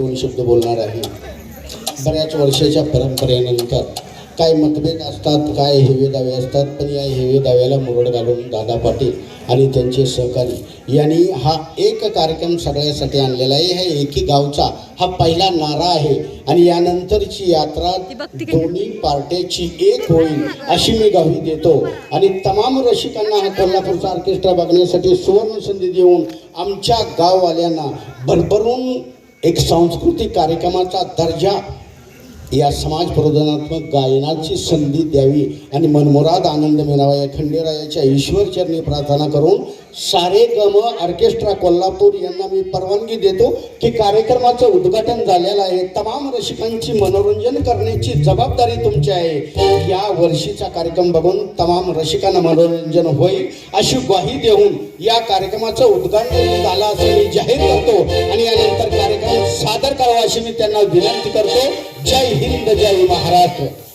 दोन शब्द बोलणार आहे. बऱ्याच वर्षाच्या परंपरेनंतर काय मतभेद असतात काय हेवे दावे असतात पण या हेवे दाव्याला मुरड घालून दादा पाटील आणि त्यांचे सहकारी यांनी हा एक कार्यक्रम सगळ्यासाठी आणलेला आहे. ह्या एकी गावचा हा पहिला नारा आहे आणि यानंतरची यात्रा दोन्ही पार्ट्याची एक होईल अशी मी ग्वाही देतो. आणि तमाम रसिकांना हा कोल्हापूरचा ऑर्केस्ट्रा बघण्यासाठी सुवर्ण संधी देऊन आमच्या गाववाल्यांना भरभरून एक सांस्कृतिक कार्यक्रमाचा दर्जा या समाज प्रबोधनात्मक गायनाची संधी द्यावी आणि मनमुराद आनंद मिळावा या खंडेरायाच्या ईश्वरचरणी प्रार्थना करून सारे गम ऑर्केस्ट्रा कोल्हापूर यांना मी परवानगी देतो की कार्यक्रमाचं उद्घाटन झालेलं आहे. तमाम रसिकांची मनोरंजन करण्याची जबाबदारी तुमची आहे. या वर्षीचा कार्यक्रम बघून तमाम रसिकांना मनोरंजन होईल. अशी ग्वाही देऊन या कार्यक्रमाचं उद्घाटन झालं असं मी जाहीर करतो. आणि मी त्यांना विनंती करतो जय हिंद जय महाराष्ट्र.